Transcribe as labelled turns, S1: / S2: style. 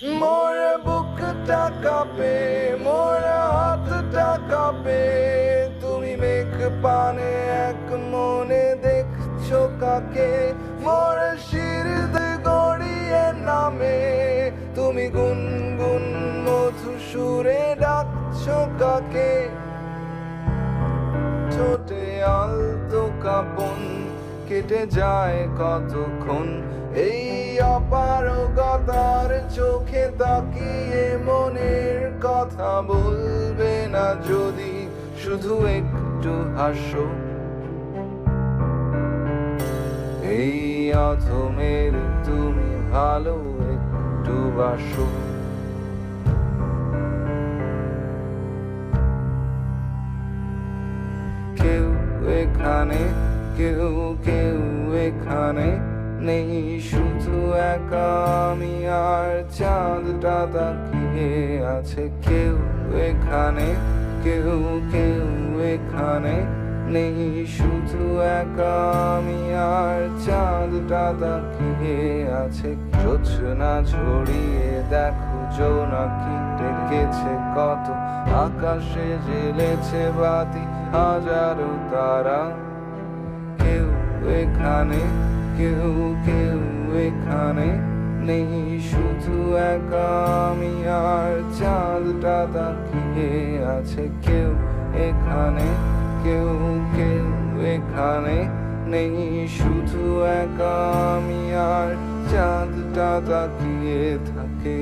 S1: মোরে বুকটা কাঁপে মোরে হাতটা কাঁপে তুমি মেঘ পানে এক মনে দেখছ কাকে মোরে শিরদ গড়িয়ে নামে তুমি গুনগুন মধু সুরে ডাকছো কাকে ছোটে আলতো কাপন কেটে যায় কতক্ষণ এই কথা বলবে না যদি শুধু একটু হাসো। এই অথমের তুমি ভালো একটু বাসো। কেউ এখানে, কেউ কেউ এখানে নেই শুধু একা আমি আর চাঁদটা তাকিয়ে আছে। কেউ এখানে, কেউ কেউ এখানে নেই। শুধু একা আমি আর চাঁদটা তাকিয়ে আছে। জোছনা ছড়িয়ে দেখো জোনাকি ডেকেছে, কত আকাশে জ্বেলেছে বাতি, হাজারো তারা। কেউ এখানে কেউ কেউ এখানে নেই। শুধু একা আমি আর চাঁদটা তাকিয়ে আছে। কেউ এখানে, কেউ কেউ এখানে নেই। শুধু একা আমি আর চাঁদটা তাকিয়ে থাকে।